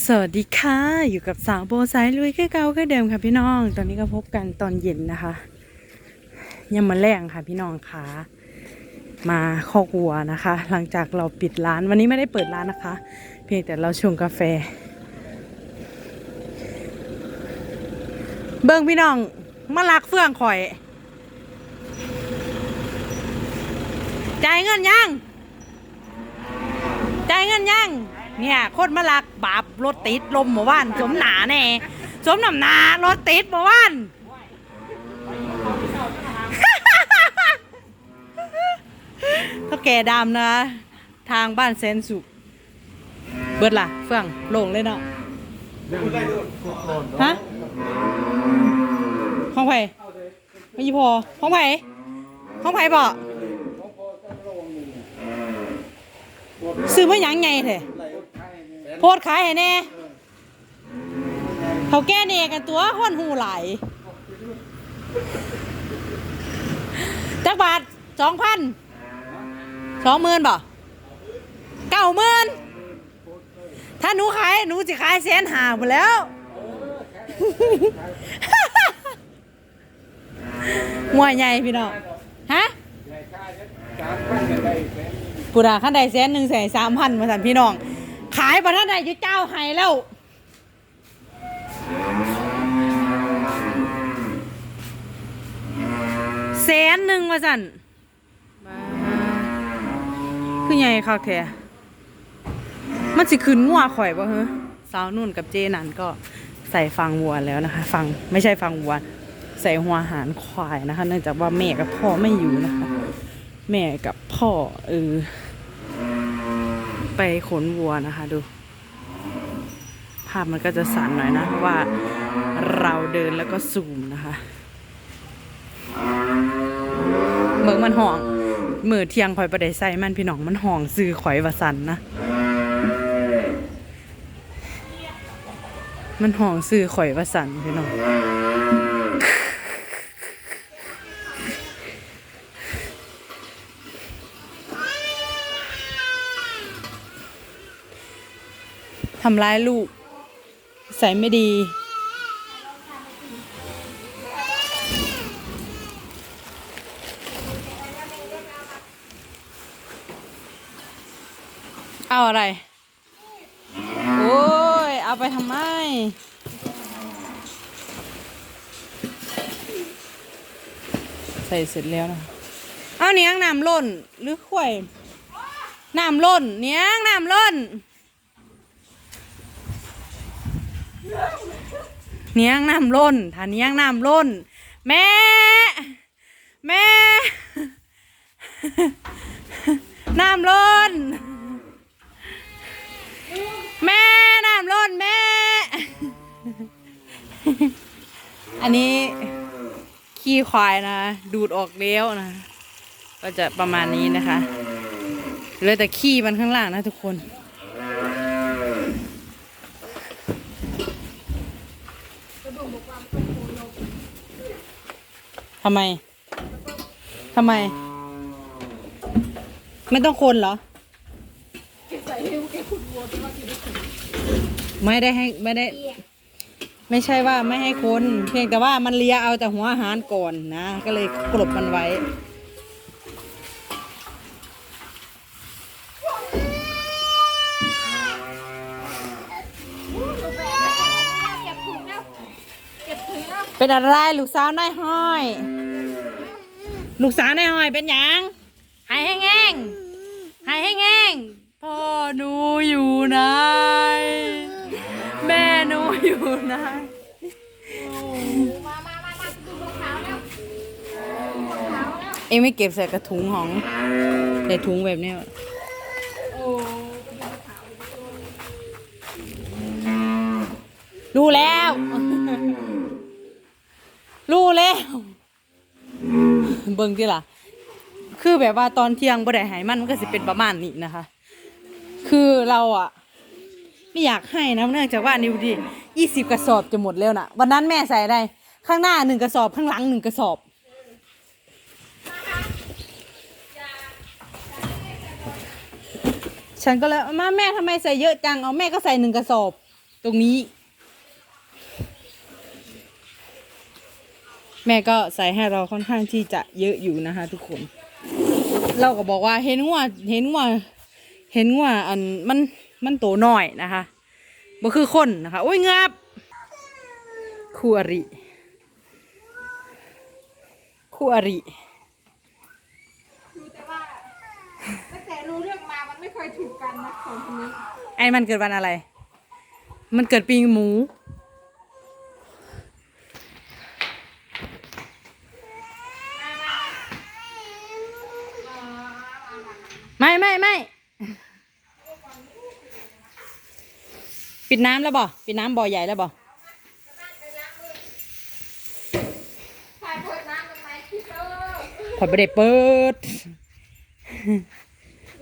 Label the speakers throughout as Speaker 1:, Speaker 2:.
Speaker 1: สวัสดีค่ะ อยู่กับสาวโบไซลุยแค่เก่าแค่เดิมค่ะพี่น้อง ตอนนี้ก็พบกันตอนเย็นนะคะยังมาแรงค่ะพี่น้องค่ะ มาคอกวัวนะคะ หลังจากเราปิดร้านวันนี้ไม่ได้เปิดร้านนะคะ เพียงแต่เราชงกาแฟ เบิ้งพี่น้องมาลักเฟื่องข่อยจ่ายเงินยังจ่ายเงินยัง เนี่ยโคตรมาลักบาปรถติดลมหมู่บ้านสมหนาแน่สมหนำหนารถติดหมู่บ้านเท่าแก่ดำนะ ทางบ้านแสนสุขเบิดล่ะ เฟื่องโล่งเลยเนาะฮะห้องไผ่ไม่ยี่พอห้องไผ่ห้องไผ่บ่ซื้อมาหยังไงเถอะ โพดขายให้แน่เขาแก้เนกันตัวห้อนหูไหลจักบาทสองพันสองหมื่นบ่เก้าหมื่นถ้าหนูขายหนูจะขายแสนหาหมดแล้วมวยใหญ่พี่น้องฮะปูดาขั้นใดแสนหนึ่งแสนสามพันมาสั่นพี่น้องายประทันใดอยุเจ้าไห้แล้ว แสนหนึ่งมาสั่นคือไงคักแท้มันสิขึ้นงัวข่อยบ่เฮ้สาวนุ่นกับเจนันก็ใส่ฟังวัวแล้วนะคะฟังไม่ใช่ฟังวัวใส่หัวหารควายนะคะ เนื่องจากว่าแม่กับพ่อไม่อยู่นะคะ แม่กับพ่อเออ ไปขนวัวนะคะดู ภาพมันก็จะสั่นหน่อยนะ เพราะว่าเราเดินแล้วก็ซูมนะคะเมืองมันห่องมือเที่ยงข่อยประเดใส่มันพี่น้องมันห่องซื้อข่อยวาสันนะ มันห่องซื้อข่อยวาสันพี่น้อง ทำร้ายลูก ใส่ไม่ดีเอาอะไร โอ้ย เอาไปทำไม ใส่เสร็จแล้วนะ เอาเนี้ยงน้ำล้นหรือข่วย น้ำล้นเนี้ยงน้ำล้น เนียงน้ำล้นถ้าเนียงน้ำล้น แม่ แม่ น้ำล้น แม่ น้ำล้นแม่ อันนี้ขี้ควายนะ ดูดออกแล้วนะ ก็จะประมาณนี้นะคะเหลยแต่ขี้มันข้างล่างนะทุกคน ทำไม ทำไม ไม่ต้องคนเหรอ ไม่ได้ให้ไม่ได้ ไม่ใช่ว่าไม่ให้คน เพียงแต่ว่ามันเลียเอาแต่หัวอาหารก่อนนะ ก็เลยกลบมันไว้ เป็นอะไรลูกสาวนายห้อย ลูกสาวนายหอยเป็นหยังหายแห้งๆหายแห้งๆพ่อหนูอยู่ไหนแม่หนูอยู่ไหน
Speaker 2: มามามามาดูรองเอ็ง
Speaker 1: ไม่เก็บใส่กระถุงของใส่ถุงแบบนี้รู้แล้ว เบิ่งที่ล่ะ คือแบบว่าตอนเที่ยงบ่ได้หายมันมันก็สิเป็นประมาณนี้นะคะ คือเราอะ ไม่อยากให้นะเนื่องจากว่านิวดียี่สิบกระสอบจะหมดแล้วนะวันนั้นแม่ใส่ได้ ข้างหน้าหนึ่งกระสอบ ข้างหลังหนึ่งกระสอบฉันก็เลยมาแม่ทำไมใส่เยอะจัง เอาแม่ก็ใส่หนึ่งกระสอบ ตรงนี้ แม่ก็ใส่ให้เราค่อนข้างที่จะเยอะอยู่นะคะ ทุกคน เราก็บอกว่าเห็นว่าเห็นว่าเห็นว่าอันมันมันโตน้อยนะคะบ่คือคนนะคะโอ้ยงับคู่อริคู่อริ
Speaker 2: รู้แต่ว่าตั้งแต่รู้เรื่องมามันไม่เคยถูกกันนะสองคนนี้
Speaker 1: ไอ้มันเกิดวันอะไร มันเกิดปีหมู ไม่ไม่ไม่ปิดน้ำแล้วบ่ปิดน้ำบ่อใหญ่แล้วบ่
Speaker 2: พอร์
Speaker 1: ข่อยไม่ได้เปิด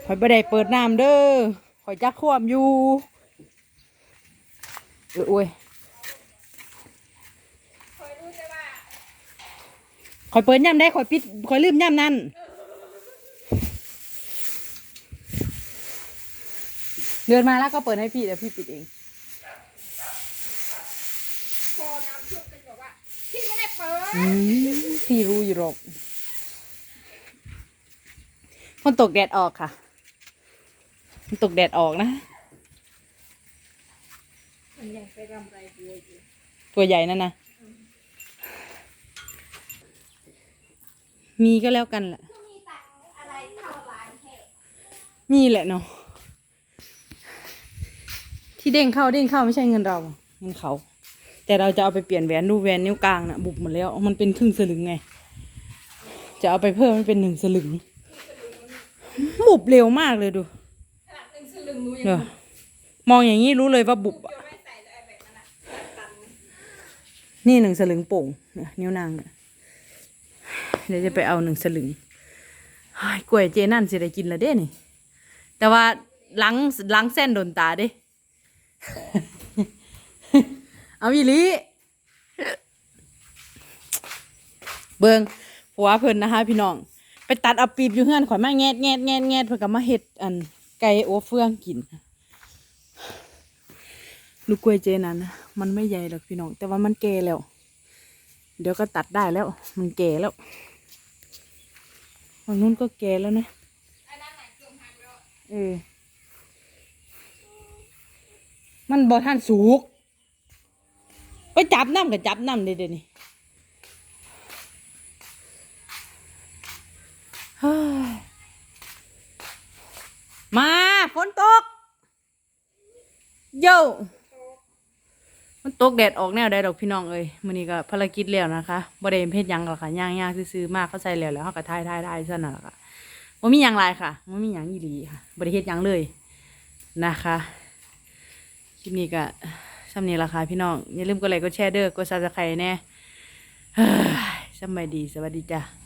Speaker 1: ขอยไม่ได้เปิดน้ำเด้อข่อยจักควมอยู่เออโอ้ย
Speaker 2: คยรู้แต่ว่า
Speaker 1: ข่อยเปิดย่ำได้ข่อยปิดข่อยลืมย่ำนั่น เดินมาแล้วก็เปิดให้พี่เดี๋ยวพี่ปิดเอง
Speaker 2: พอน้ำท่วมเป็นบอกว่าพี่ไม่ได้เปิด
Speaker 1: อืมพี่รู้อยู่หรอกมันตกแดดออกค่ะมันตกแดดออกนะ
Speaker 2: มันยังไปรำไรบัวอยู่
Speaker 1: ตัวใหญ่นั่นนะมีก็แล้วกันแหละ
Speaker 2: ก็มีตังค์อะไรเข้าร้านแค่
Speaker 1: มีแหละเนาะ ที่เด้งเข้าเด้งเข้าไม่ใช่เงินเราเงินเขา แต่เราจะเอาไปเปลี่ยนแหวนดูแหวนนิ้วกลางนะบุบหมดแล้ว มันเป็นครึ่งสลึงไง จะเอาไปเพิ่มมันเป็นหนึ่งสลึง บุบเร็วมากเลยดู
Speaker 2: ขนาดหนึ่งสลึงหนูยัง
Speaker 1: เดี๋ยวมองอย่างนี้รู้เลยว่าบุบอะ
Speaker 2: จะไม่ใส่เลยแบบนั้นนะตัน
Speaker 1: นี่หนึ่งสลึงโป่งเนี่ยนิ้วนางเนี่ยเดี๋ยวจะไปเอาหนึ่งสลึงเฮ้ยกล้วยเจนั่นสิได้กินและเด้นี่ แต่ว่าหลังหลังเส้นโดนตาเด้ เอาอีหลีเบิงผัวเพิ่นนะคะพี่น้อง ไปตัดเอาปีบอยู่เฮือนข่อยมาแงดแงดแงดแงดเพิ่นก็มาเฮ็ดอันไก่โอเฟืองกิน ลูกกล้วยเจนั้นนะมันไม่ใหญ่หรอกพี่น้อง แต่ว่ามันแก่แล้ว เดี๋ยวก็ตัดได้แล้ว มันแก่แล้วฝั่งนู้นก็แก่แล้วนะ
Speaker 2: อันนั้นไหนเกือบหักแล้ว
Speaker 1: เออ มันบอท่านสุกไปจับน้ำกับจับน้ำเดี๋ยวนี้มาฝนตกโย่มันตกแดดออกแนวใดดอกพี่น้องเอ้ยมื้อนี้ก็ภารกิจแล้วนะคะบ่ได้เฮ็ดหยังหรอกค่ะย่างๆซื่อๆมากเข้าใจแล้วแล้วเฮาก็ทายๆๆซั่นน่ะล่ะค่ะบ่มีหยังหลายค่ะบ่มีหยังอีหลีค่ะบ่ได้เฮ็ดหยังเลยนะคะ คลิปนี้ก็สำนี้ล่ะค่ะพี่น้อง อย่าลืมกดไลค์กดแชร์เด้อกดซับสไครต์แน่เฮ้ยสำบายดีสวัสดีจ้ะ